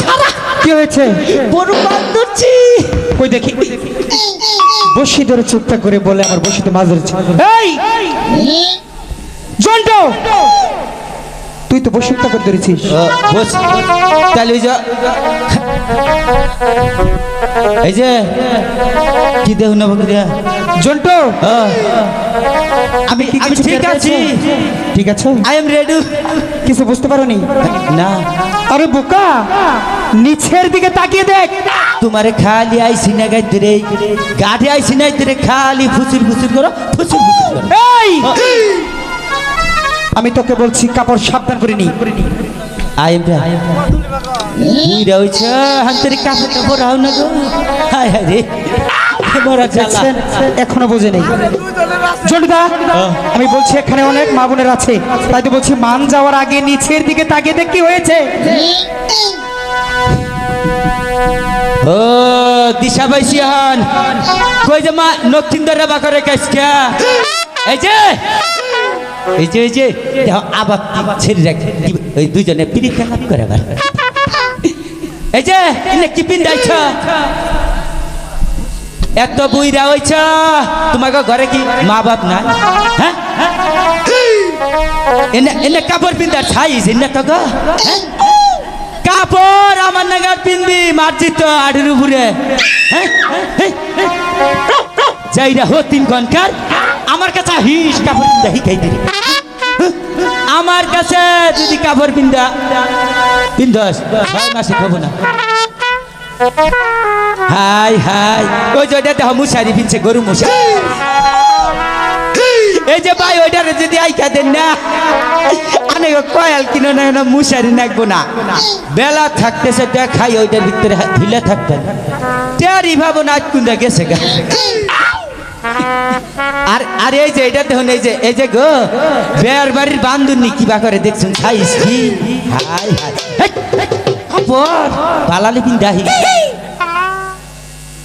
ছাড়া কি হয়েছে? বড় কই দেখি? বসি ধরে চুপটা করে বলে আমার বসিতে মাছ ধরেছে এই! জন্টো তুই তো বসি করে ধরেছিস। বস তাহলে ওই যে এই যে কি দেহ নেব জন্টো আমি আমি ঠিক আছি। ঠিক আছে। আই এম রেডি কিছু বুঝতে পারোনি? না। আরে বোকা নিচের দিকে তাকিয়ে দেখ। তোমারে খালি আইসি না গাইতে রে। গাড়ি আইসি না খালি ফুসুর ফুসুর করো ফুসুর ফুসুর করো। এই! আমি তোকে বলছি কাপড় সাবধান করে নি। আই হায় হায় এখনও বোঝে নেই। জন্টুদা আমি বলছি এখানে অনেক মা বোনের আছে। তাই তো বলছি মান যাওয়ার আগে নিচের দিকে তাকিয়ে দেখ কি হয়েছে। ও দিশা পাইছি হন কই যে মা নক্ষিন্দরে বাকরে কাজকা এই যে এই যে এই যে আবার ছেড়ে রাখ। ওই দুজনে পিড়ি খেলা করে আবার। এই যে কি পিন্দাইছ এত বুইরা হইছ, তোমাকে ঘরে কি মা বাপ নাই? হ্যাঁ? এনে এনে কাপড় পিন্দার ছাইস এনে তো গো। হ্যাঁ? কাপড় আমার নাগার পিন্দি মারছি তো আড়ির উপরে? হ্যাঁ? যাইরা হো তিন ঘণ্টার আমার কাছে হিস কাপড় পিন্দা হিকাই দিলি আমার কাছে যদি কাপড় পিন্দা পিন্দস ছয় মাসে খাব না। হাই হাই। ওই যে ওইটা দেহ মুশারি পিনছে, গরু মুশারি। এই যে ভাই, ওইটারে যদি আইকা দেন না অনেক কয়াল কিনো না না, মুশারি নাকবো না। বেলা থাকতেছে, দেখাই, ওইটার ভিতরে ঢিলে থাকতেন তেয়ারি ভাবো না কুন্দা গেছে গা। আর আর এই যে এটা দেখুন এই যে এই যে গো বেয়ার বাড়ির বান্ধুনি কি বা করে দেখছুন? খাইস কি হাই হাই। বালালি পিন্দাহি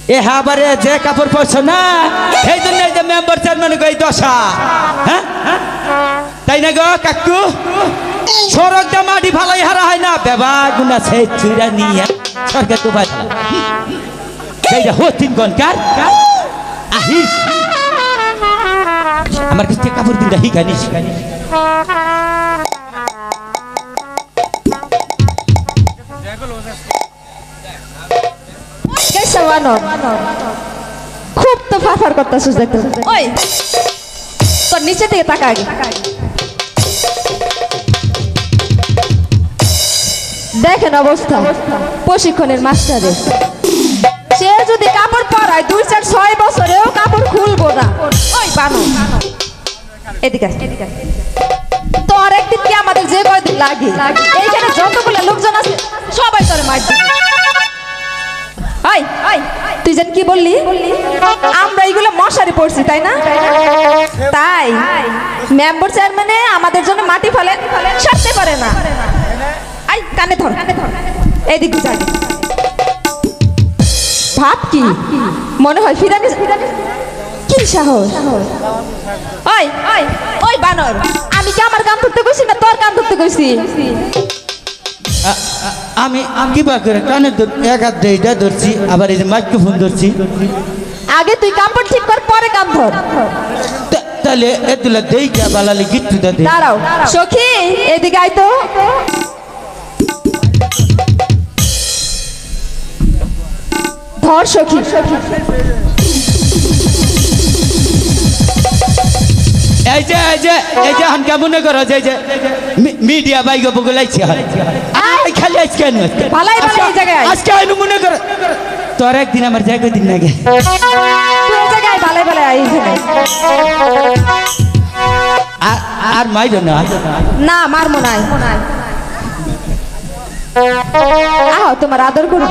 এ হাবারে যে কাপড় পরছো না এই জন্য এই যে মেম্বার চেয়ারম্যান গো এই দশা। হ্যাঁ? তাই না গো কাকু? সড়ক দা মাটি ফালাই হারা হয় না বেবা গুনা সে চুরা নিয়ে সরকার তো বাদ এই যে হতিন গনকার। আহিস আমার কাছে থেকে কাপড় দিন হি গানিস খুব তো ফাফার করতেছিস দেখতে। ওই, তোর নিচে থেকে তাকা দেখেন অবস্থা, প্রশিক্ষণের মাস্টারে। সে যদি কাপড় পরায়, দুই চার ছয় বছরেও কাপড় খুলবো না। ওই বানো এদিকে আয়। তোর একদিন কি আমাদের যে কয়দিন লাগে? এইখানে যতগুলো লোকজন আছে, সবাই তোর মার ওই তুই যেন কি বললি? আমরা এইগুলো মশারি পড়ছি তাই না? তাই। মেম্বার চেয়ারম্যানে আমাদের জন্য মাটি ফেলে সারতে পারে না। আই কানে ধর কানে ধর। এদিকে যা। ভাব কি? মনে হয় ফিরানি কি সাহস? ওই ওই ওই বানর। আমি কি আমার কান ধরতে কইছি না তোর কান ধরতে কইছি? আমি কি বা করে কানে এক হাত ধরছি আবার এই যে মাইক্রোফোন ধরছি। আগে তুই কাপড় ঠিক কর পরে কাম ধর। তাহলে এতুলা দেই যা বালালি গিট্টু দা দে। দাঁড়াও। সখী এদিকে আয় তো। ধর সখী। এই যে এই যে এই যে হান কেমন করো যে যে মিডিয়া বাইক বগুলাইছে হয়। আই খালি আজকে আনু। ভালাই ভালাই এই জায়গায়। আজকে আনু মনে করো। তোর একদিন আমার জায়গা দিন নাগে তুই জায়গায় ভালো ভালো আয় এখানে। আর আর মাইর না। না মারমো নাই আহ তোমার আদর করব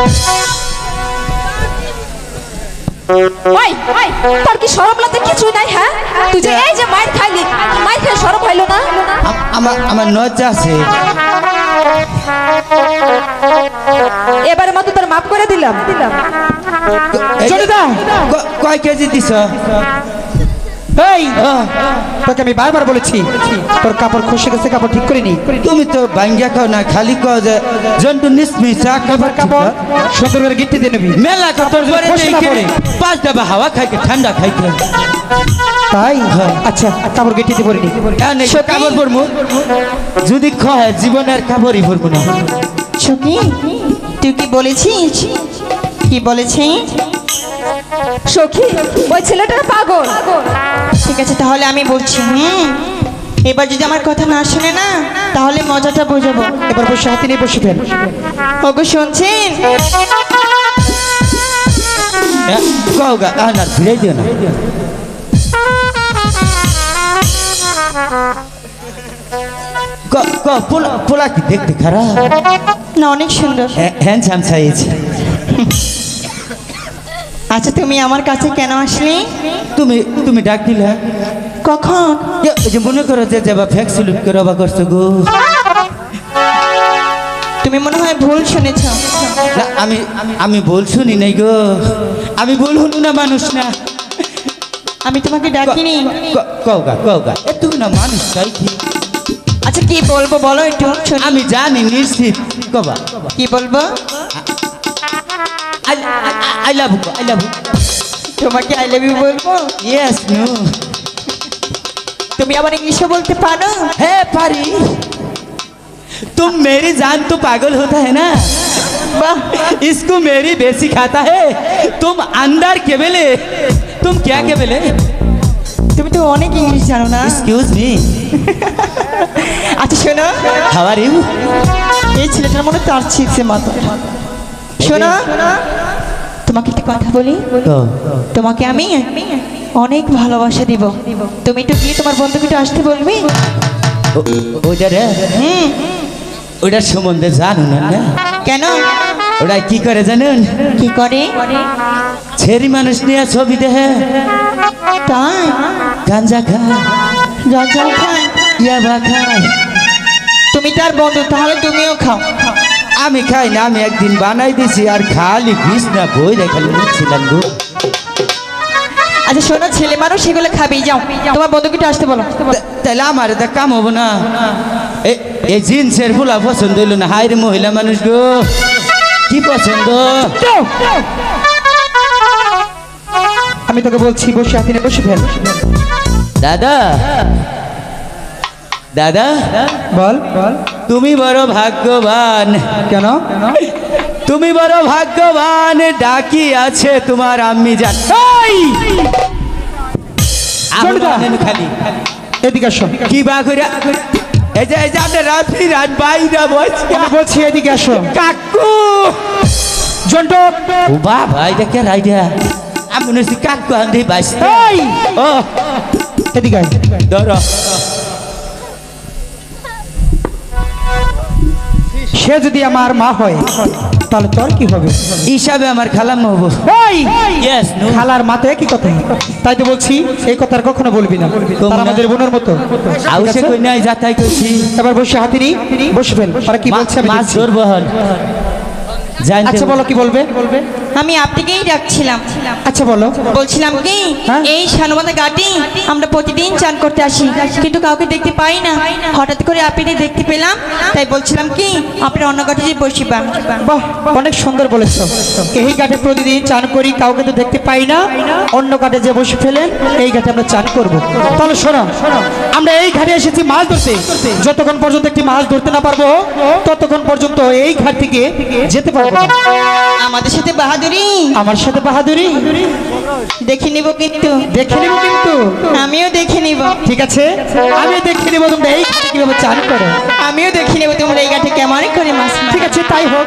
ওই ওই তোর কি সরম লাগতে কিছুই নাই হ্যাঁ? তুই যে এই যে মাইর খাইলি মাইর খেয়ে সরম হইল না? আমার আমার নজ্জা আছে। এবারে মতো তোর মাফ করে দিলাম। দিলাম কয় কেজি দিছ? এই তোকে আমি বারবার বলেছি তোর কাপড় খসে গেছে কাপড় ঠিক করে নি তুমি তো ভাঙ্গিয়া খাও না খালি কও যে জন্টু নিসমি চা খাবার কাপড় সুন্দর করে গিট্টি দিয়ে নিবি। মেলা কাপড় পরে। পাঁচ ডাবা হাওয়া খাইতে ঠান্ডা খাইতে তাই? আচ্ছা কাপড় দিয়ে পরে নি কাপড় পরবো যদি খয় জীবনের কাপড়ই পরবো না। সখী তুই কি বলেছিস? কি বলেছিস? সখী ওই ছেলেটার পাগল। ঠিক আছে তাহলে আমি বলছি হুম? এবার যদি আমার কথা না শুনে না তাহলে মজাটা বোঝাবো। এবার বসে হাতে নিয়ে বসে ফেল ওগো শুনছেন? হ্যাঁ, না ফিরে দিও না। ক- ক- পোলা পোলা কি দেখতে খারাপ? না অনেক সুন্দর। Handsome size. আচ্ছা তুমি আমার কাছে কেন আসলি? তুমি তুমি ডাক দিলে। কখন? যে মনে করো যে যাবা ফ্যাক সিলুট করে অবা করছ গো। তুমি মনে হয় ভুল শুনেছ। না আমি আমি ভুল শুনি নাই গো। আমি ভুল শুনু না মানুষ না। আমি তোমাকে ডাকিনি। ক- কও গা কও গা এ তুমি না মানুষ তাই কি? আচ্ছা কি বলব বলো একটু শুনি। আমি জানি নিশ্চিত। কবা। কি বলব? আই লাভ আই লাভ তোমাকে আই লাভ ইউ বলবো ইয়েস নো তুমি আবার ইংলিশে বলতে পারো है पारी तुम मेरी जान तो पागल होता है ना বাহ इसको मेरी बेसी खाता है तुम अंदर के बेले तुम क्या के बेले তুমি তো অনেক ইংলিশ জানো না एक्सक्यूज मी আচ্ছা শোনো हाउ आर यू এই ছেলেটার মনে তার ছিপছে মাথা শোনো তোমাকে একটা কথা বলি? তোমাকে আমি অনেক ভালোবাসা দিব। তুমি একটু গিয়ে তোমার বন্ধুকে একটু আসতে বলবি? ওটা রে? হুম ওটার সম্বন্ধে জানো না কেন? ওটা কি করে জানুন? কি করে? ছেড়ি মানুষ নিয়ে ছবি দেখে। তাই? গাঞ্জা খায়? ইয়াবা খায়। তুমি তার বন্ধু তাহলে তুমিও খাও। আমি খাই না আমি একদিন বানাই দিছি আর খালি ঘিস না বই খালি মুখছিলাম গো। আচ্ছা শোনো ছেলে মানুষ সেগুলো খাবেই যাও। তোমার বন্ধুকে আসতে বলো। তাহলে আমার এটা কাম হব না। এই জিন্সের ফুলা পছন্দ হইল না। হাই রে মহিলা মানুষ গো কি পছন্দ? আমি তোকে বলছি বসে হাতে নিয়ে বসে ফেল। দাদা দাদা বল বল। তুমি বড় ভাগ্যবান। কেন? তুমি বড় ভাগ্যবান ডাকি আছে তোমার আম্মি! খালি। এদিকে কি বা করে এই যে এই যে আপনার রাত্রি রাত বাইরা বসে আমি বলছি এদিকে আসো। কাকু! জন্টু। ও বাবা এটা কে রাইডা? আমি মনে হচ্ছি কাকু ও। এদিকে। ধর। সে যদি আমার মা হয় তাহলে তোর কি হবে? হিসাবে আমার খালাম হব। খালার মাথায় কি কথা। তাই তো বলছি এই কথা আর কখনো বলবি না। তারা আমাদের বোনের মতো। আউসে কই নাই যাতাই কইছি এবার বসে হাতি নি বসে ফেল তারা কি বলছে মাছ। ধরবো আচ্ছা বলো কি বলবে বলবে? আমি আপনাকেই ডাকছিলাম। আচ্ছা বলো। বলছিলাম কি হ্যাঁ? এই সানুমাতা ঘাটে আমরা প্রতিদিন চান করতে আসি কিন্তু কাউকে দেখতে পাই না। হঠাৎ করে আপনি দেখতে পেলাম তাই বলছিলাম কি আপনি অন্য ঘাটে যে বসিবা। বাহ অনেক সুন্দর বলেছ। এই ঘাটে প্রতিদিন চান করি কাউকে তো দেখতে পাই না। অন্য ঘাটে যে বসে ফেলেন এই ঘাটে আমরা চান করব। তাহলে শোনো আমরা এই ঘাটে এসেছি মাছ ধরতে। যতক্ষণ পর্যন্ত একটি মাছ ধরতে না পারব ততক্ষণ পর্যন্ত এই ঘাট থেকে যেতে পারব আমাদের সাথে বাহাদুরি আমার সাথে বাহাদুরি? দেখে নিব কিন্তু। দেখে নিব কিন্তু। আমিও দেখে নিব। ঠিক আছে। আমি দেখে নিব তোমরা এই ঘাটে কীভাবে চান করো। আমিও দেখে নিব তোমরা এই ঘাটে কেমন করে মাছ ঠিক আছে তাই হোক।